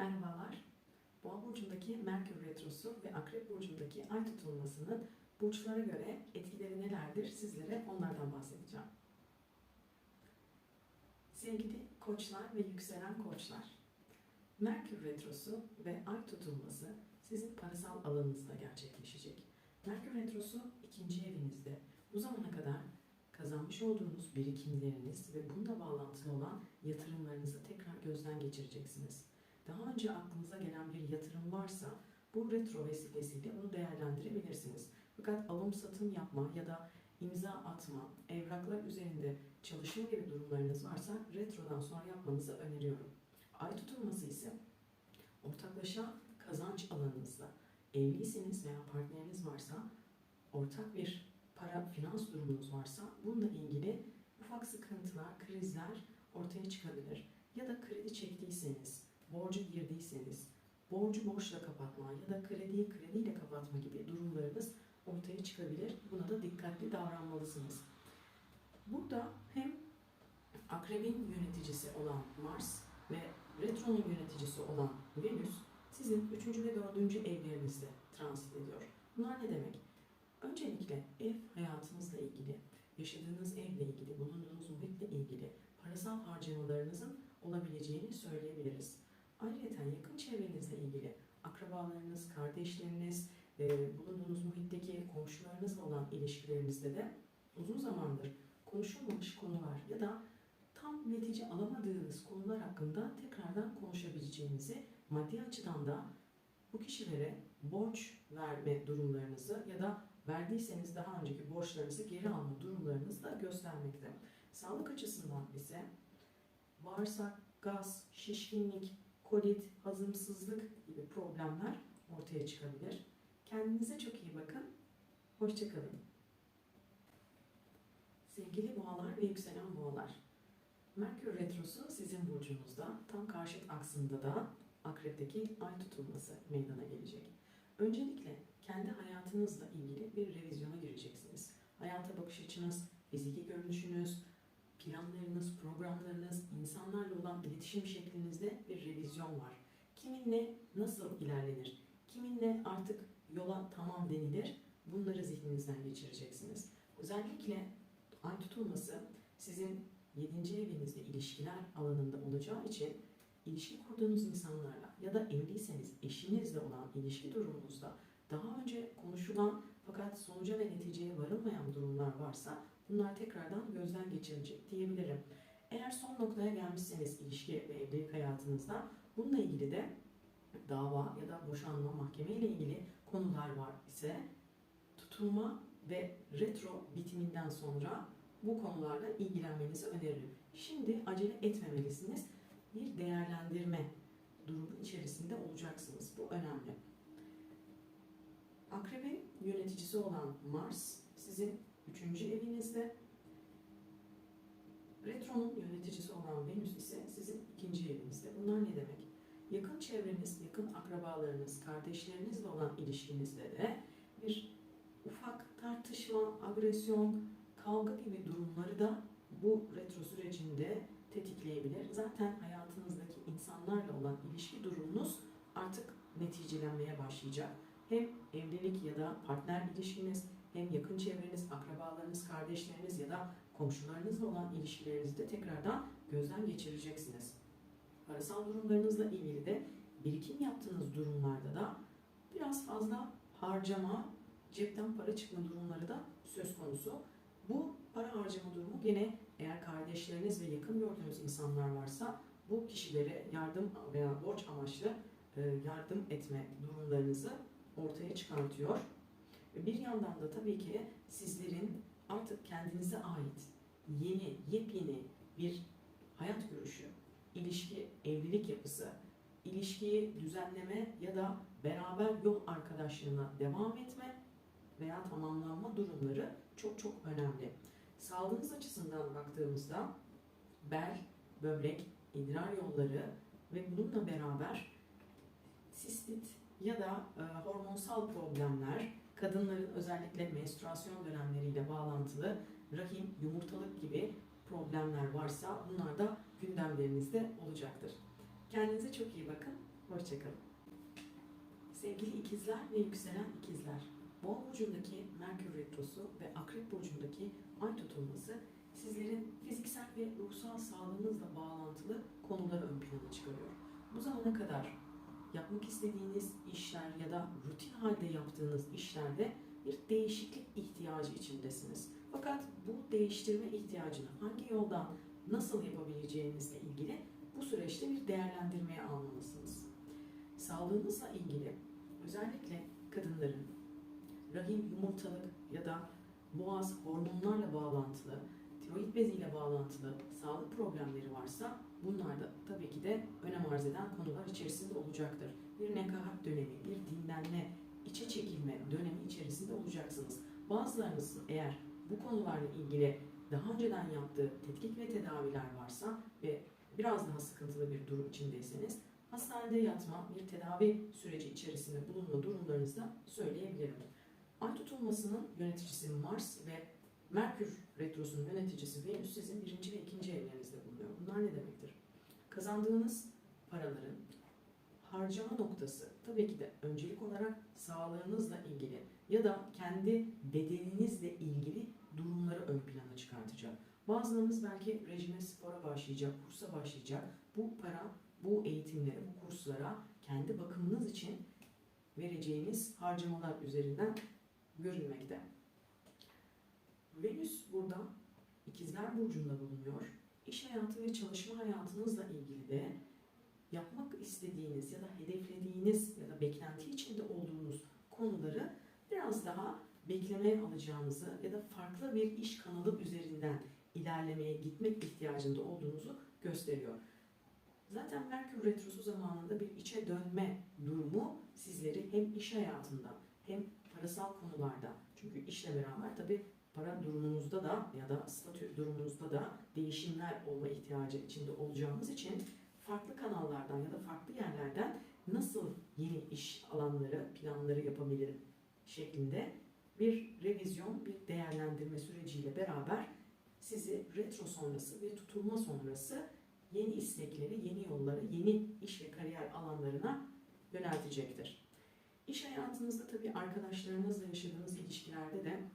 Merhabalar. Boğa burcundaki Merkür retrosu ve Akrep burcundaki ay tutulmasının burçlara göre etkileri nelerdir sizlere onlardan bahsedeceğim. Sevgili koçlar ve yükselen koçlar. Merkür retrosu ve ay tutulması sizin parasal alanınızda gerçekleşecek. Merkür retrosu ikinci evinizde. Bu zamana kadar kazanmış olduğunuz birikimleriniz ve bununla bağlantılı olan yatırımlarınızı tekrar gözden geçireceksiniz. Daha önce aklınıza gelen bir yatırım varsa bu retro vesilesiyle onu değerlendirebilirsiniz. Fakat alım satım yapma ya da imza atma, evraklar üzerinde çalışma gibi durumlarınız varsa retrodan sonra yapmanızı öneriyorum. Ay tutulması ise ortaklaşa kazanç alanınızda evliyseniz veya partneriniz varsa ortak bir para finans durumunuz varsa bununla ilgili ufak sıkıntılar, krizler ortaya çıkabilir. Ya da kredi çektiyseniz, borcu girdiyseniz, borcu borçla kapatma ya da krediyi krediyle kapatma gibi durumlarınız ortaya çıkabilir. Buna da dikkatli davranmalısınız. Burada hem akrebin yöneticisi olan Mars ve retronun yöneticisi olan Venüs sizin 3. ve 4. evlerinizde transit ediyor. Bunlar ne demek? Öncelikle ev hayatınızla ilgili, yaşadığınız evle ilgili, bulunduğunuz muhitle ilgili parasal harcamalarınızın olabileceğini söyleyebiliriz. Ayrıca yakın çevrenizle ilgili akrabalarınız, kardeşleriniz, e, bulunduğunuz muhitteki komşularınızla olan ilişkilerinizde de uzun zamandır konuşulmamış konular ya da tam netice alamadığınız konular hakkında tekrardan konuşabileceğinizi, maddi açıdan da bu kişilere borç verme durumlarınızı ya da verdiyseniz daha önceki borçlarınızı geri alma durumlarınızı da göstermekte. Sağlık açısından ise bağırsak, gaz, şişkinlik, kolit, hazımsızlık gibi problemler ortaya çıkabilir. Kendinize çok iyi bakın. Hoşçakalın. Sevgili boğalar ve yükselen boğalar. Merkür Retrosu sizin burcunuzda, tam karşıt aksında da akrepteki ay tutulması meydana gelecek. Öncelikle kendi hayatınızla ilgili bir revizyona gireceksiniz. Hayata bakış açınız, fiziki görünüşünüz, planlarınız, programlarınız, insanlarla olan iletişim şeklinizde bir revizyon var. Kiminle nasıl ilerlenir? Kiminle artık yola tamam denilir? Bunları zihninizden geçireceksiniz. Özellikle ay tutulması sizin 7. evinizde ilişkiler alanında olacağı için ilişki kurduğunuz insanlarla ya da evliyseniz eşinizle olan ilişki durumunuzda daha önce konuşulan fakat sonuca ve neticeye varılmayan durumlar varsa bunlar tekrardan gözden geçirilecek diyebilirim. Eğer son noktaya gelmişseniz ilişki ve evlilik hayatınızda bununla ilgili de dava ya da boşanma, mahkeme ile ilgili konular var ise tutulma ve retro bitiminden sonra bu konularla ilgilenmenizi öneririm. Şimdi acele etmemelisiniz. Bir değerlendirme durumu içerisinde olacaksınız. Bu önemli. Akrebin yöneticisi olan Mars sizin üçüncü evinizde. Retro'nun yöneticisi olan Venüs ise sizin ikinci evinizde. Bunlar ne demek? Yakın çevreniz, yakın akrabalarınız, kardeşlerinizle olan ilişkinizde de bir ufak tartışma, agresyon, kavga gibi durumları da bu retro sürecinde tetikleyebilir. Zaten hayatınızdaki insanlarla olan ilişki durumunuz artık neticelenmeye başlayacak. Hem evlilik ya da partner ilişkiniz, hem yakın çevreniz, akrabalarınız, kardeşleriniz ya da komşularınızla olan ilişkilerinizi de tekrardan gözden geçireceksiniz. Parasal durumlarınızla ilgili de birikim yaptığınız durumlarda da biraz fazla harcama, cepten para çıkma durumları da söz konusu. Bu para harcama durumu gene eğer kardeşleriniz ve yakın gördüğünüz insanlar varsa bu kişilere yardım veya borç amaçlı yardım etme durumlarınızı ortaya çıkartıyor. Bir yandan da tabii ki sizlerin artık kendinize ait yeni, yepyeni bir hayat görüşü, ilişki, evlilik yapısı, ilişkiyi düzenleme ya da beraber yol arkadaşlığına devam etme veya tamamlanma durumları çok çok önemli. Sağlığınız açısından baktığımızda bel, böbrek, idrar yolları ve bununla beraber sistit ya da e, hormonsal problemler, kadınların özellikle menstruasyon dönemleriyle bağlantılı rahim, yumurtalık gibi problemler varsa bunlar da gündemlerinizde olacaktır. Kendinize çok iyi bakın. Hoşçakalın. Sevgili ikizler ve yükselen ikizler, Boğa burcundaki Merkür retrosu ve Akrep burcundaki Ay tutulması sizlerin fiziksel ve ruhsal sağlığınızla bağlantılı konuları ön plana çıkarıyor. Bu zamana kadar yapmak istediğiniz işler ya da rutin halde yaptığınız işlerde bir değişiklik ihtiyacı içindesiniz. Fakat bu değiştirme ihtiyacını hangi yoldan nasıl yapabileceğinizle ilgili bu süreçte bir değerlendirmeye almalısınız. Sağlığınızla ilgili özellikle kadınların rahim yumurtalık ya da boğaz hormonlarla bağlantılı, tiroid beziyle bağlantılı sağlık problemleri varsa bunlar da tabii ki de önem arz eden konular içerisinde olacaktır. Bir nekahat dönemi, bir dinlenme, içe çekilme dönemi içerisinde olacaksınız. Bazılarınız eğer bu konularla ilgili daha önceden yaptığı tetkik ve tedaviler varsa ve biraz daha sıkıntılı bir durum içindeyseniz hastanede yatma, bir tedavi süreci içerisinde bulunma durumlarınızda söyleyebilirim. Ay tutulmasının yöneticisi Mars ve Merkür Retrosu'nun yöneticisi Venüs sizin birinci ve ikinci evlerinizde bulunuyor. Bunlar ne demektir? Kazandığınız paraların harcama noktası tabii ki de öncelik olarak sağlığınızla ilgili ya da kendi bedeninizle ilgili durumları ön plana çıkartacak. Bazılarınız belki rejime spora başlayacak, kursa başlayacak. Bu para, bu eğitimlere, bu kurslara kendi bakımınız için vereceğiniz harcamalar üzerinden görülmekte. Venüs burada İkizler Burcu'nda bulunuyor. İş hayatı ve çalışma hayatınızla ilgili de yapmak istediğiniz ya da hedeflediğiniz ya da beklenti içinde olduğunuz konuları biraz daha beklemeye alacağınızı ya da farklı bir iş kanalı üzerinden ilerlemeye gitmek ihtiyacında olduğunuzu gösteriyor. Zaten Merkür Retrosu zamanında bir içe dönme durumu sizleri hem iş hayatında hem parasal konularda çünkü işle beraber tabi para durumunuzda da ya da statü durumunuzda da değişimler olma ihtiyacı içinde olacağımız için farklı kanallardan ya da farklı yerlerden nasıl yeni iş alanları, planları yapabilirim şeklinde bir revizyon, bir değerlendirme süreciyle beraber sizi retro sonrası ve tutulma sonrası yeni istekleri, yeni yollara, yeni iş ve kariyer alanlarına yöneltecektir. İş hayatınızda tabii arkadaşlarınızla yaşadığınız ilişkilerde de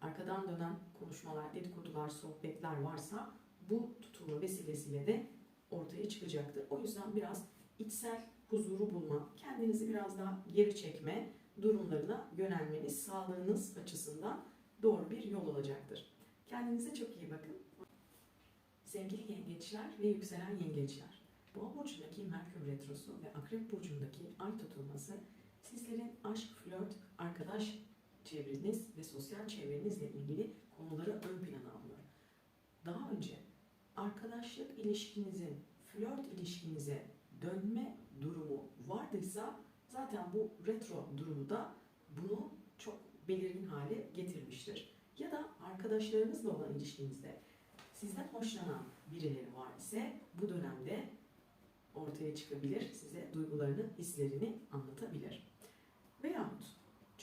arkadan dönen konuşmalar, dedikodular, sohbetler varsa bu tutulma vesilesiyle de ortaya çıkacaktır. O yüzden biraz içsel huzuru bulma, kendinizi biraz daha geri çekme durumlarına yönelmeniz sağlığınız açısından doğru bir yol olacaktır. Kendinize çok iyi bakın. Sevgili yengeçler ve yükselen yengeçler. Boğa burcundaki Merkür Retrosu ve Akrep burcundaki Ay tutulması sizlerin aşk, flört, arkadaş çevreniz ve sosyal çevrenizle ilgili konuları ön plana alıyor. Daha önce arkadaşlık ilişkinizin flört ilişkinize dönme durumu vardıysa zaten bu retro durumu da bunu çok belirgin hale getirmiştir. Ya da arkadaşlarınızla olan ilişkinizde sizden hoşlanan birileri var ise bu dönemde ortaya çıkabilir, size duygularını, hislerini anlatabilir. Veyahut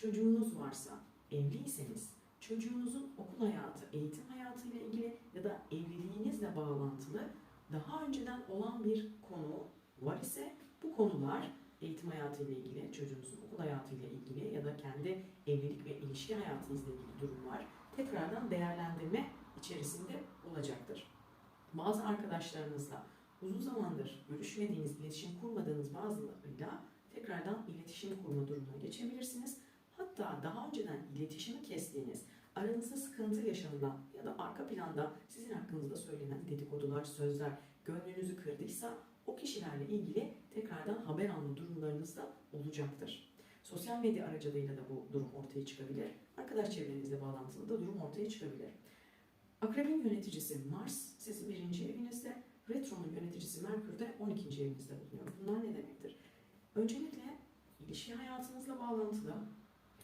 çocuğunuz varsa, evliyseniz çocuğunuzun okul hayatı, eğitim hayatı ile ilgili ya da evliliğinizle bağlantılı daha önceden olan bir konu var ise bu konular eğitim hayatı ile ilgili, çocuğunuzun okul hayatı ile ilgili ya da kendi evlilik ve ilişki hayatınızla ilgili durumlar tekrardan değerlendirme içerisinde olacaktır. Bazı arkadaşlarınızla uzun zamandır görüşmediğiniz, iletişim kurmadığınız bazılarıyla tekrardan iletişim kurma durumuna geçebilirsiniz. Hatta daha önceden iletişimi kestiğiniz, aranızda sıkıntı yaşanılan ya da arka planda sizin hakkınızda söylenen dedikodular, sözler gönlünüzü kırdıysa o kişilerle ilgili tekrardan haber alma durumlarınız da olacaktır. Sosyal medya aracılığıyla da bu durum ortaya çıkabilir. Arkadaş çevrenizle bağlantılı da durum ortaya çıkabilir. Akrebin yöneticisi Mars sizin birinci evinizde, Retro'nun yöneticisi Merkür de 12. evinizde bulunuyor. Bunlar ne demektir? Öncelikle ilişki hayatınızla bağlantılı,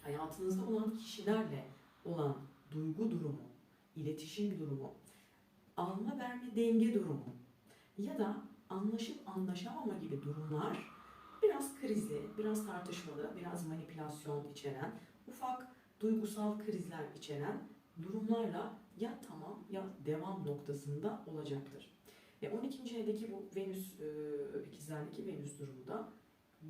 hayatınızda olan kişilerle olan duygu durumu, iletişim durumu, alma verme denge durumu ya da anlaşıp anlaşamama gibi durumlar biraz krizli, biraz tartışmalı, biraz manipülasyon içeren, ufak duygusal krizler içeren durumlarla ya tamam ya devam noktasında olacaktır. Ve 12. evdeki bu Venüs, ikizlerdeki Venüs durumu da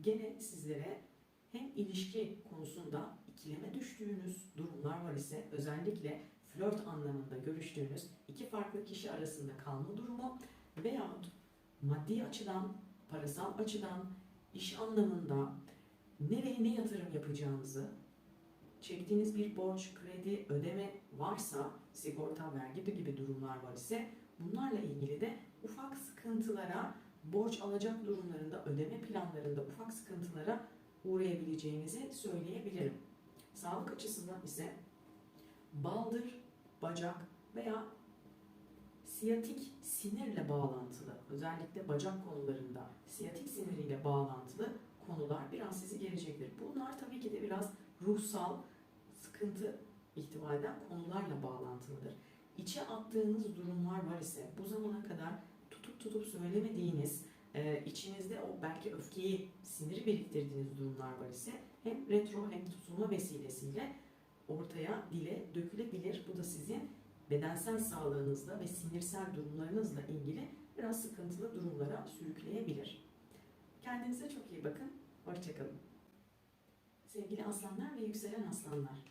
gene sizlere hem ilişki konusunda ikileme düştüğünüz durumlar var ise özellikle flört anlamında görüştüğünüz iki farklı kişi arasında kalma durumu veyahut maddi açıdan, parasal açıdan, iş anlamında nereye ne yatırım yapacağınızı, çektiğiniz bir borç, kredi, ödeme varsa, sigorta, vergi gibi durumlar var ise bunlarla ilgili de ufak sıkıntılara, borç alacak durumlarında, ödeme planlarında ufak sıkıntılara uğrayabileceğinizi söyleyebilirim. Sağlık açısından ise baldır, bacak veya siyatik sinirle bağlantılı, özellikle bacak konularında siyatik siniriyle bağlantılı konular biraz sizi gelecektir. Bunlar tabii ki de biraz ruhsal sıkıntı ihtiva eden konularla bağlantılıdır. İçe attığınız durumlar var ise bu zamana kadar tutup tutup söylemediğiniz, e, içinizde o belki öfkeyi, siniri biriktirdiğiniz durumlar var ise hem retro hem tutulma vesilesiyle ortaya dile dökülebilir. Bu da sizin bedensel sağlığınızla ve sinirsel durumlarınızla ilgili biraz sıkıntılı durumlara sürükleyebilir. Kendinize çok iyi bakın. Hoşçakalın. Sevgili aslanlar ve yükselen aslanlar.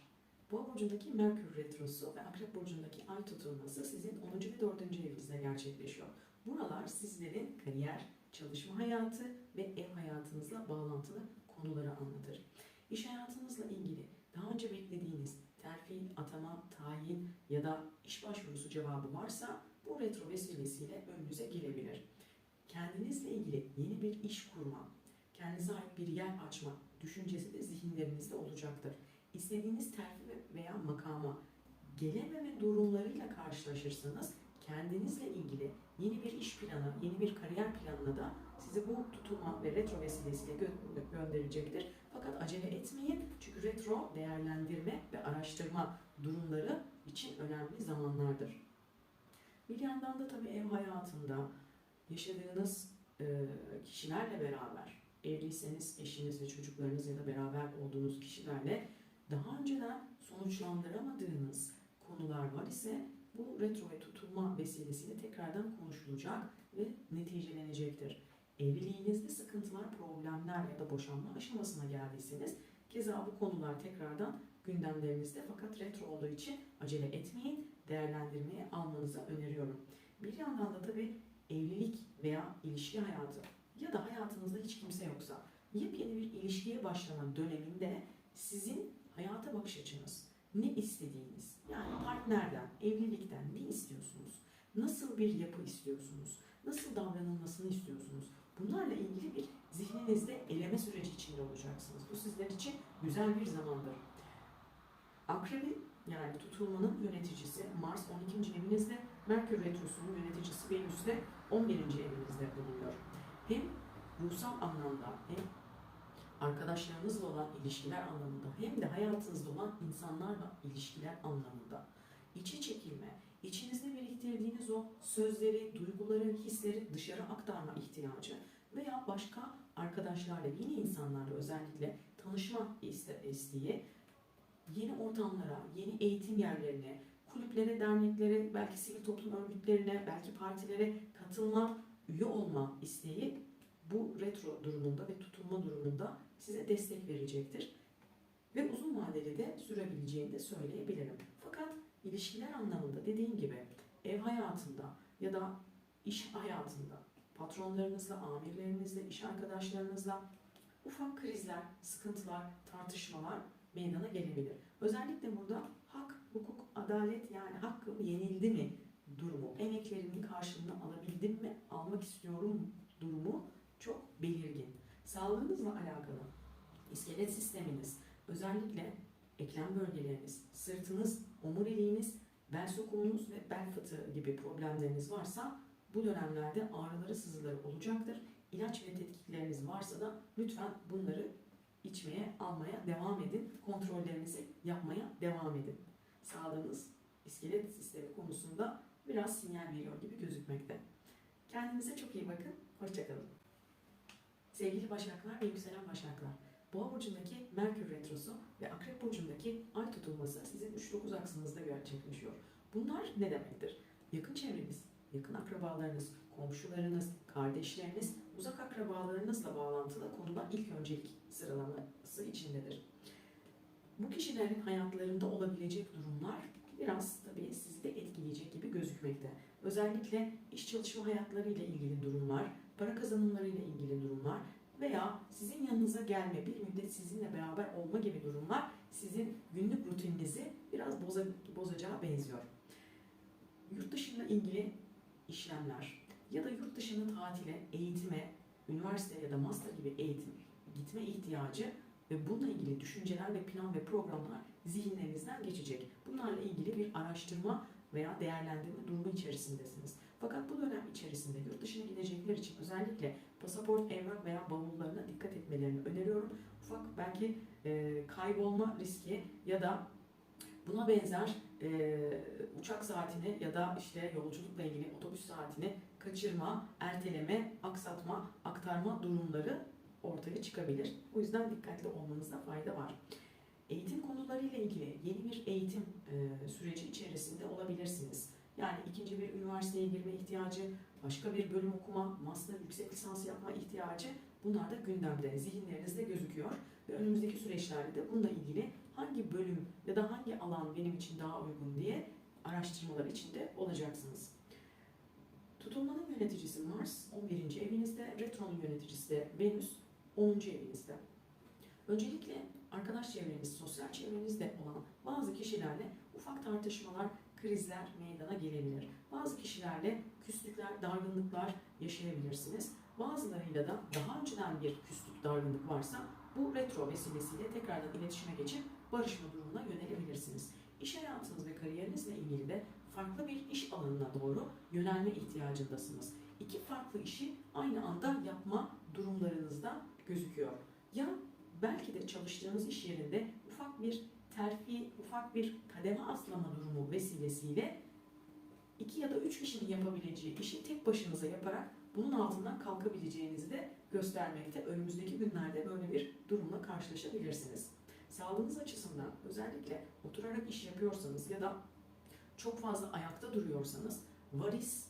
Boğa burcundaki Merkür retrosu ve Akrep burcundaki Ay tutulması sizin 10. ve 4. evinizde gerçekleşiyor. Buralar sizlerin kariyer, çalışma hayatı ve ev hayatınızla bağlantılı konuları anlatır. İş hayatınızla ilgili daha önce beklediğiniz terfi, atama, tayin ya da iş başvurusu cevabı varsa bu retro vesilesiyle önünüze gelebilir. Kendinizle ilgili yeni bir iş kurma, kendinize ait bir yer açma düşüncesi de zihinlerinizde olacaktır. İstediğiniz terfi veya makama gelememe durumlarıyla karşılaşırsanız kendinizle ilgili yeni bir iş planı, yeni bir kariyer planına da sizi bu tutulma ve retro vesilesiyle gö- gönderecektir. Fakat acele etmeyin çünkü retro değerlendirme ve araştırma durumları için önemli zamanlardır. Bir yandan da tabii ev hayatında yaşadığınız e, kişilerle beraber, evliyseniz eşiniz ve çocuklarınız ya da beraber olduğunuz kişilerle daha önceden sonuçlandıramadığınız var ise bu retro ve tutulma vesilesiyle tekrardan konuşulacak ve neticelenecektir. Evliliğinizde sıkıntılar, problemler ya da boşanma aşamasına geldiyseniz keza bu konular tekrardan gündemlerinizde fakat retro olduğu için acele etmeyin, değerlendirmeye almanızı öneriyorum. Bir yandan da tabii evlilik veya ilişki hayatı ya da hayatınızda hiç kimse yoksa yepyeni bir ilişkiye başlama döneminde sizin hayata bakış açınız, ne istediğiniz, yani partnerden, evlilikten ne istiyorsunuz, nasıl bir yapı istiyorsunuz, nasıl davranılmasını istiyorsunuz, bunlarla ilgili bir zihninizde eleme süreci içinde olacaksınız. Bu sizler için güzel bir zamandır. Akrebin yani tutulmanın yöneticisi Mars 12. evinizde, Merkür Retrosu'nun yöneticisi Venüs de 11. evinizde bulunuyor. Hem ruhsal anlamda hem arkadaşlarınızla olan ilişkiler anlamında hem de hayatınızda olan insanlarla ilişkiler anlamında. İçe çekilme, içinizde biriktirdiğiniz o sözleri, duyguları, hisleri dışarı aktarma ihtiyacı veya başka arkadaşlarla, yeni insanlarla özellikle tanışma iste- isteği, yeni ortamlara, yeni eğitim yerlerine, kulüplere, derneklere, belki sivil toplum örgütlerine, belki partilere katılma, üye olma isteği bu retro durumunda ve tutulma durumunda size destek verecektir. Ve uzun vadeli de sürebileceğini de söyleyebilirim. Fakat ilişkiler anlamında dediğim gibi ev hayatında ya da iş hayatında patronlarınızla, amirlerinizle, iş arkadaşlarınızla ufak krizler, sıkıntılar, tartışmalar meydana gelebilir. Özellikle burada hak, hukuk, adalet yani hakkım yenildi mi durumu, emeklerimin karşılığını alabildim mi, almak istiyorum durumu çok belirgin. Sağlığınızla alakalı iskelet sisteminiz, özellikle eklem bölgeleriniz, sırtınız, omuriliğiniz, bel sokumunuz ve bel fıtığı gibi problemleriniz varsa bu dönemlerde ağrıları, sızıları olacaktır. İlaç ve tetkikleriniz varsa da lütfen bunları içmeye, almaya devam edin. Kontrollerinizi yapmaya devam edin. Sağlığınız, iskelet sistemi konusunda biraz sinyal veriyor gibi gözükmekte. Kendinize çok iyi bakın. Hoşçakalın. Sevgili Başaklar ve yükselen Başaklar. Boğa burcundaki Merkür retrosu ve Akrep burcundaki Ay tutulması sizin 3-9 aksınızda gerçekleşiyor. Bunlar ne demektir? Yakın çevreniz, yakın akrabalarınız, komşularınız, kardeşleriniz, uzak akrabalarınızla bağlantılı konular ilk öncelik sıralaması içindedir. Bu kişilerin hayatlarında olabilecek durumlar biraz tabii sizi de etkileyecek gibi gözükmekte. Özellikle iş çalışma hayatlarıyla ilgili durumlar, para kazanımlarıyla ilgili durumlar veya sizin yanınıza gelme, bir müddet sizinle beraber olma gibi durumlar sizin günlük rutininizi biraz boza, bozacağı benziyor. Yurt dışıyla ilgili işlemler ya da yurt dışında tatile, eğitime, üniversite ya da master gibi eğitim gitme ihtiyacı ve bununla ilgili düşünceler ve plan ve programlar zihinlerinizden geçecek. Bunlarla ilgili bir araştırma veya değerlendirme durumu içerisindesiniz. Fakat bu dönem içerisinde yurt dışına gidecekler için özellikle pasaport, evrak veya bavullarına dikkat etmelerini öneriyorum. Ufak belki e, kaybolma riski ya da buna benzer e, uçak saatini ya da işte yolculukla ilgili otobüs saatini kaçırma, erteleme, aksatma, aktarma durumları ortaya çıkabilir. O yüzden dikkatli olmanızda fayda var. Eğitim konularıyla ilgili yeni bir eğitim e, süreci içerisinde olabilirsiniz. Yani ikinci bir üniversiteye girme ihtiyacı, başka bir bölüm okuma, master yüksek lisans yapma ihtiyacı bunlar da gündemde, zihinlerinizde gözüküyor. Ve önümüzdeki süreçlerde de bununla ilgili hangi bölüm ya da hangi alan benim için daha uygun diye araştırmalar içinde olacaksınız. Tutulmanın yöneticisi Mars 11. evinizde, Retro'nun yöneticisi de Venüs 10. evinizde. Öncelikle arkadaş çevreniz, sosyal çevrenizde olan bazı kişilerle ufak tartışmalar, krizler meydana gelebilir. Bazı kişilerle küslükler, dargınlıklar yaşayabilirsiniz. Bazılarıyla da daha önceden bir küslük, dargınlık varsa bu retro vesilesiyle tekrardan iletişime geçip barışma durumuna yönelebilirsiniz. İş hayatınız ve kariyerinizle ilgili de farklı bir iş alanına doğru yönelme ihtiyacındasınız. İki farklı işi aynı anda yapma durumlarınızda gözüküyor. Ya belki de çalıştığınız iş yerinde ufak bir terfi, ufak bir kademe atlama durumu vesilesiyle iki ya da üç kişinin yapabileceği işi tek başınıza yaparak bunun altından kalkabileceğinizi de göstermekte. Önümüzdeki günlerde böyle bir durumla karşılaşabilirsiniz. Sağlığınız açısından özellikle oturarak iş yapıyorsanız ya da çok fazla ayakta duruyorsanız varis,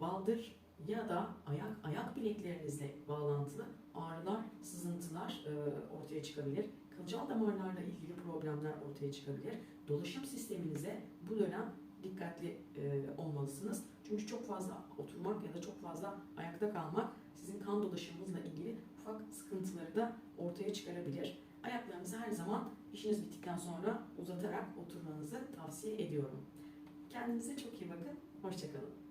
baldır ya da ayak ayak bileklerinizle bağlantılı ağrılar, sızıntılar e, ortaya çıkabilir. Kılcal damarlarla ilgili problemler ortaya çıkabilir. Dolaşım sisteminize bu dönem dikkatli e, olmalısınız. Çünkü çok fazla oturmak ya da çok fazla ayakta kalmak sizin kan dolaşımınızla ilgili ufak sıkıntıları da ortaya çıkarabilir. Ayaklarınızı her zaman işiniz bittikten sonra uzatarak oturmanızı tavsiye ediyorum. Kendinize çok iyi bakın. Hoşçakalın.